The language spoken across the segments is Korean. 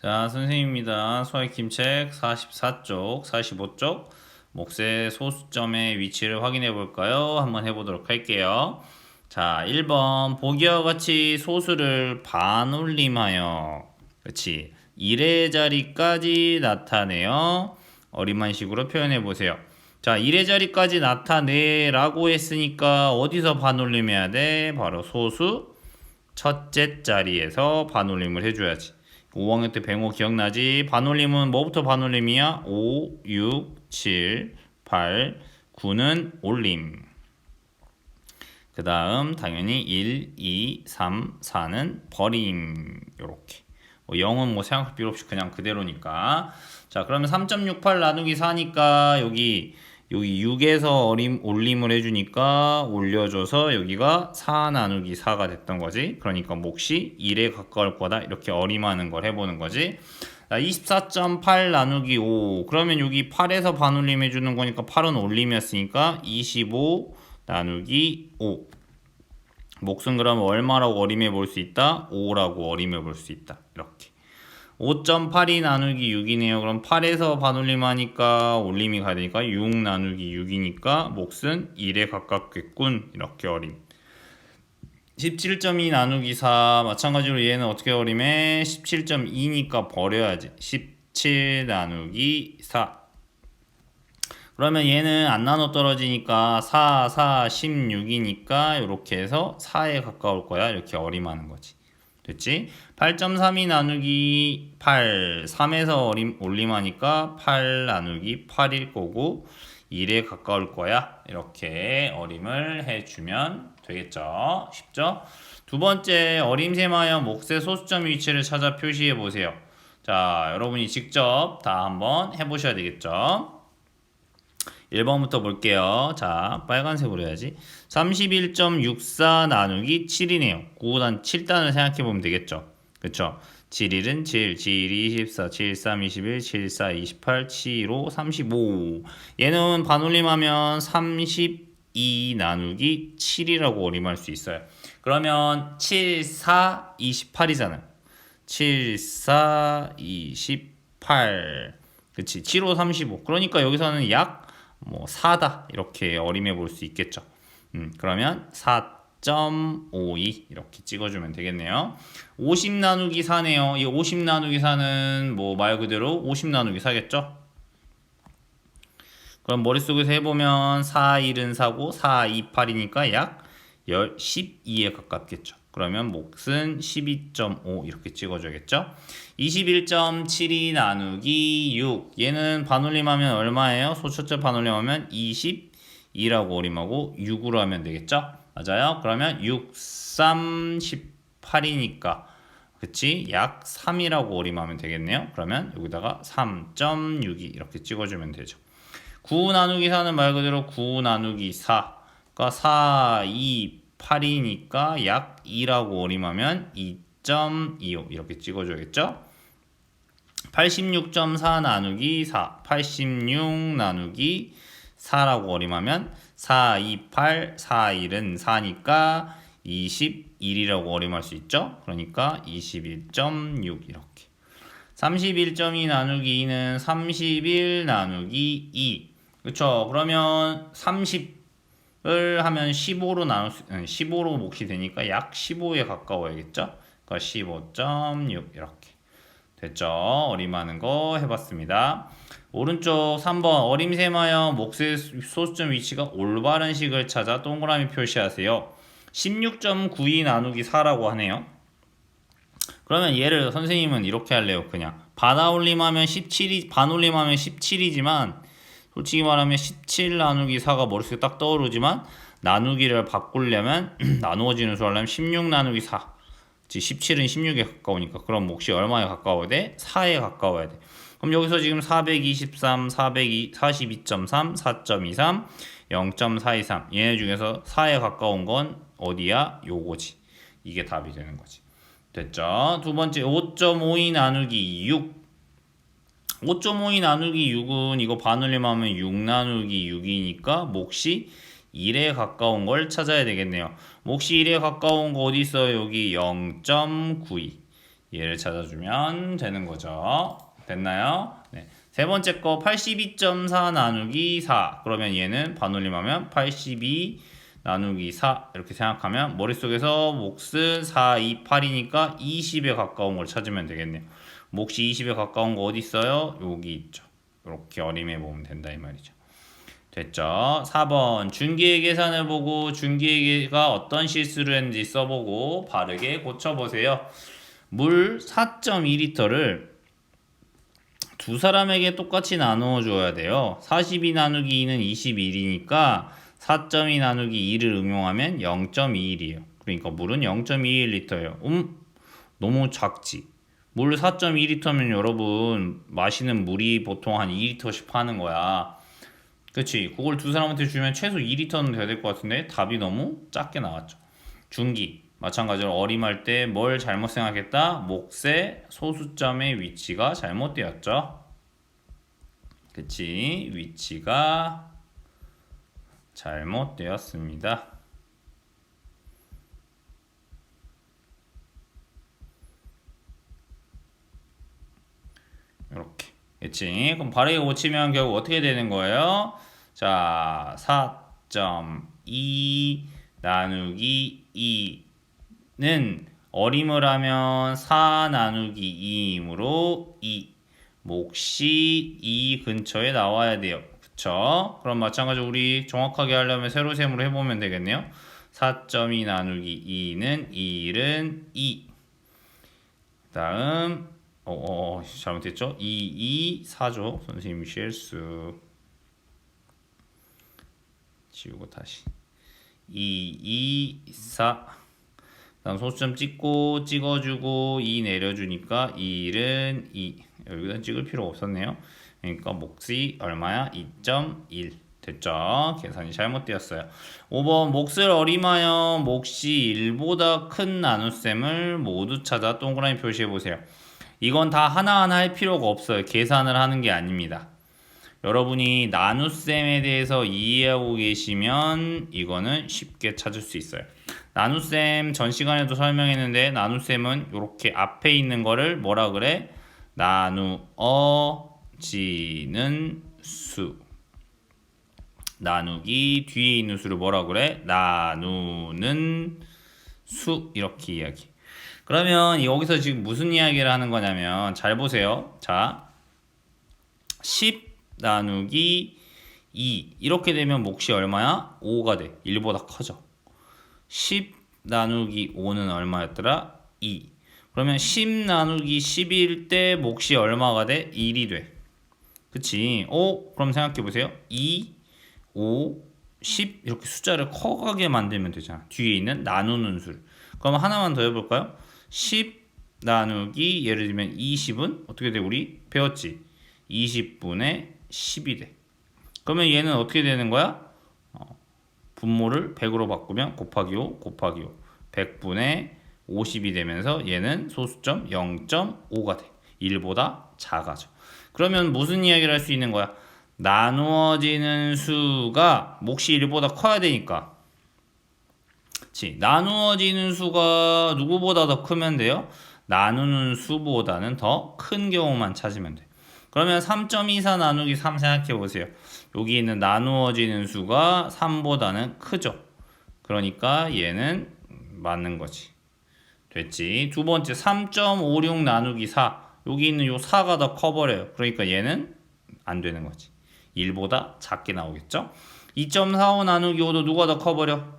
자, 선생님입니다. 수학김책 44쪽, 45쪽 목세 소수점의 위치를 확인해 볼까요? 한번 해 보도록 할게요. 자, 1번 보기와 같이 소수를 반올림하여 그렇지 1의 자리까지 나타내어 어림한 식으로 표현해 보세요. 자, 1의 자리까지 나타내라고 했으니까 어디서 반올림해야 돼? 바로 소수 첫째 자리에서 반올림을 해줘야지. 5학년 때 뱅호 기억나지? 반올림은 뭐부터 반올림이야? 5, 6, 7, 8, 9는 올림. 그 다음 당연히 1, 2, 3, 4는 버림. 요렇게. 뭐 0은 뭐 생각할 필요 없이 그냥 그대로니까. 자, 그러면 3.68 나누기 4니까 여기 여기 6에서 어림, 올림을 해주니까 올려줘서 여기가 4 나누기 4가 됐던 거지. 그러니까 몫이 1에 가까울 거다. 이렇게 어림하는 걸 해보는 거지. 24.8 나누기 5. 그러면 여기 8에서 반올림 해주는 거니까 8은 올림이었으니까 25 나누기 5. 몫은 그러면 얼마라고 어림해 볼 수 있다? 5라고 어림해 볼 수 있다. 이렇게. 5.82 나누기 6이네요. 그럼 8에서 반올림 하니까 올림이 가야 되니까 6 나누기 6이니까 몫은 1에 가깝겠군. 이렇게 어림. 17.2 나누기 4 마찬가지로 얘는 어떻게 어림해? 17.2니까 버려야지. 17 나누기 4 그러면 얘는 안 나눠 떨어지니까 4, 4, 16이니까 이렇게 해서 4에 가까울 거야. 이렇게 어림하는 거지. 됐지? 8.32 나누기 8 3에서 어림, 올림하니까 8 나누기 8일 거고 1에 가까울 거야 이렇게 어림을 해주면 되겠죠 쉽죠? 두 번째 어림셈하여 몫의 소수점 위치를 찾아 표시해 보세요 자 여러분이 직접 다 한번 해보셔야 되겠죠 1번부터 볼게요. 자, 빨간색으로 해야지. 31.64 나누기 7이네요. 9단 7단을 생각해 보면 되겠죠. 그쵸? 7, 1은 7, 7, 2, 24, 7, 3, 21, 7, 4, 28, 7, 5, 35. 얘는 반올림하면 32 나누기 7이라고 어림할 수 있어요. 그러면 7, 4, 28이잖아요. 7, 4, 28. 그치? 7, 5, 35. 그러니까 여기서는 약 뭐 4다 이렇게 어림해 볼 수 있겠죠. 음, 그러면 4.52 이렇게 찍어주면 되겠네요. 50 나누기 4네요. 이 50 나누기 4는 뭐 말 그대로 50 나누기 4겠죠? 그럼 머릿속에서 해보면 4, 1은 4고 4, 2, 8이니까 약 12에 가깝겠죠. 그러면 몫은 12.5 이렇게 찍어줘야겠죠. 21.72 나누기 6 얘는 반올림하면 얼마예요? 소수점 반올림하면 22라고 어림하고 6으로 하면 되겠죠. 맞아요. 그러면 6, 3, 18이니까 그치? 약 3이라고 어림하면 되겠네요. 그러면 여기다가 3.62 이렇게 찍어주면 되죠. 9 나누기 4는 말 그대로 9 나누기 4. 그러니까 4, 2, 8이니까 약 2라고 어림하면 2.25 이렇게 찍어줘야겠죠? 86.4 나누기 4, 86 나누기 4라고 어림하면 4, 2, 8, 4, 1은 4니까 21이라고 어림할 수 있죠? 그러니까 21.6 이렇게 31.2 나누기 2는 31 나누기 2 그쵸? 그러면 30 을 하면 15로 나눌 수, 15로 몫이 되니까 약 15에 가까워야겠죠? 그러니까 15.6 이렇게 됐죠? 어림하는 거 해봤습니다. 오른쪽 3번 어림셈하여 몫의 소수점 위치가 올바른 식을 찾아 동그라미 표시하세요. 16.92 나누기 4라고 하네요. 그러면 얘를 선생님은 이렇게 할래요. 그냥 반올림하면 17이 반올림하면 17이지만 솔직히 말하면 17 나누기 4가 머릿속에 딱 떠오르지만 나누기를 바꾸려면 나누어지는 수 하려면 16 나누기 4 17은 16에 가까우니까 그럼 몫이 얼마에 가까워야 돼? 4에 가까워야 돼. 그럼 여기서 지금 423, 402, 42.3, 4.23, 0.423 얘네 중에서 4에 가까운 건 어디야? 요거지. 이게 답이 되는 거지. 됐죠? 두 번째 5.52 나누기 6 5.52 나누기 6은 이거 반올림하면 6 나누기 6이니까 몫이 1에 가까운 걸 찾아야 되겠네요. 몫이 1에 가까운 거 어디 있어요? 여기 0.92. 얘를 찾아주면 되는 거죠. 됐나요? 네. 세 번째 거 82.4 나누기 4. 그러면 얘는 반올림하면 82 나누기 4 이렇게 생각하면 머릿속에서 몫은 4, 2, 8이니까 20에 가까운 걸 찾으면 되겠네요. 몫이 20에 가까운 거 어디 있어요? 여기 있죠. 이렇게 어림해 보면 된다 이 말이죠. 됐죠? 4번 준기의 계산을 보고 준기가 어떤 실수를 했는지 써보고 바르게 고쳐보세요. 물 4.2리터를 두 사람에게 똑같이 나누어 줘야 돼요. 42 나누기 2는 21이니까 4.2 나누기 2를 응용하면 0.21이에요. 그러니까 물은 0.21리터예요. 음, 너무 작지. 물 4.2리터면 여러분 마시는 물이 보통 한 2리터씩 파는 거야. 그치? 그걸 두 사람한테 주면 최소 2리터는 돼야 될 것 같은데 답이 너무 작게 나왔죠. 중기 마찬가지로 어림할 때 뭘 잘못 생각했다? 몫의 소수점의 위치가 잘못되었죠. 그치? 위치가 잘못되었습니다. 이렇게. 그치? 그럼 바르게 고치면 결국 어떻게 되는 거예요? 자, 4.2 나누기 2는 어림을 하면 4 나누기 2이므로 2. 몫이 2 근처에 나와야 돼요. 그쵸? 그럼 마찬가지로 우리 정확하게 하려면 세로 셈으로 해보면 되겠네요. 4.2 나누기 2는 1은 2. 다음 어, 어, 어, 잘못했죠? 2, 2, 4죠. 선생님 실수. 지우고 다시. 2, 2, 4. 다음 소수점 찍고 찍어주고 2 내려주니까 1은 2. 여기다 찍을 필요 없었네요. 그러니까 몫이 얼마야? 2.1. 됐죠? 계산이 잘못되었어요. 5번 몫을 어림하여 몫이 1보다 큰 나눗셈을 모두 찾아 동그라미 표시해 보세요. 이건 다 하나하나 할 필요가 없어요. 계산을 하는 게 아닙니다. 여러분이 나눗셈에 대해서 이해하고 계시면 이거는 쉽게 찾을 수 있어요. 나눗셈 전 시간에도 설명했는데 나눗셈은 이렇게 앞에 있는 거를 뭐라 그래? 나누어지는 수. 나누기 뒤에 있는 수를 뭐라 그래? 나누는 수 이렇게 이야기. 그러면 여기서 지금 무슨 이야기를 하는 거냐면 잘 보세요. 자, 10 나누기 2 이렇게 되면 몫이 얼마야? 5가 돼. 1보다 커져. 10 나누기 5는 얼마였더라? 2. 그러면 10 나누기 10일 때 몫이 얼마가 돼? 1이 돼. 그치? 오, 그럼 생각해 보세요. 2, 5, 10 이렇게 숫자를 커가게 만들면 되잖아. 뒤에 있는 나누는 수. 그럼 하나만 더 해볼까요? 10 나누기 예를 들면 20은 어떻게 돼? 우리 배웠지? 20분의 10이 돼. 그러면 얘는 어떻게 되는 거야? 어, 분모를 100으로 바꾸면 곱하기 5 곱하기 5 100분의 50이 되면서 얘는 소수점 0.5가 돼. 1보다 작아져. 그러면 무슨 이야기를 할 수 있는 거야? 나누어지는 수가 몫이 1보다 커야 되니까 그치. 나누어지는 수가 누구보다 더 크면 돼요? 나누는 수보다는 더 큰 경우만 찾으면 돼. 그러면 3.24 나누기 3 생각해 보세요. 여기 있는 나누어지는 수가 3보다는 크죠. 그러니까 얘는 맞는 거지. 됐지. 두 번째 3.56 나누기 4. 여기 있는 요 4가 더 커버려요. 그러니까 얘는 안 되는 거지. 1보다 작게 나오겠죠? 2.45 나누기 5도 누가 더 커버려?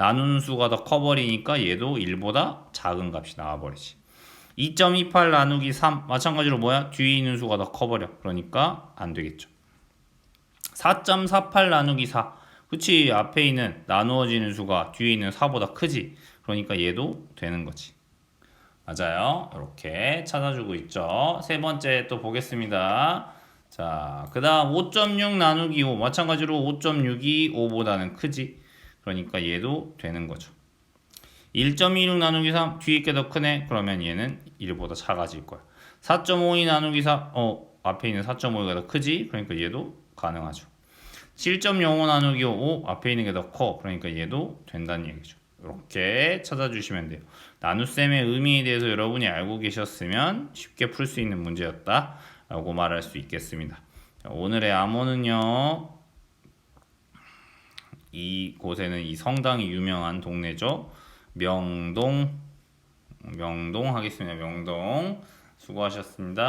나누는 수가 더 커버리니까 얘도 1보다 작은 값이 나와버리지. 2.28 나누기 3 마찬가지로 뭐야? 뒤에 있는 수가 더 커버려. 그러니까 안 되겠죠. 4.48 나누기 4 그치 앞에 있는 나누어지는 수가 뒤에 있는 4보다 크지. 그러니까 얘도 되는 거지. 맞아요. 이렇게 찾아주고 있죠. 세 번째 또 보겠습니다. 자, 그 다음 5.6 나누기 5 마찬가지로 5.6이 5보다는 크지. 그러니까 얘도 되는 거죠. 1.26 나누기 3 뒤에 게 더 크네. 그러면 얘는 1보다 작아질 거야. 4.52 나누기 4 어, 앞에 있는 4.5가 더 크지. 그러니까 얘도 가능하죠. 7.05 나누기 5 앞에 있는 게 더 커. 그러니까 얘도 된다는 얘기죠. 이렇게 찾아주시면 돼요. 나눗셈의 의미에 대해서 여러분이 알고 계셨으면 쉽게 풀 수 있는 문제였다 라고 말할 수 있겠습니다. 자, 오늘의 암호는요. 이 곳에는 이 성당이 유명한 동네죠. 명동 명동 하겠습니다. 명동 수고하셨습니다.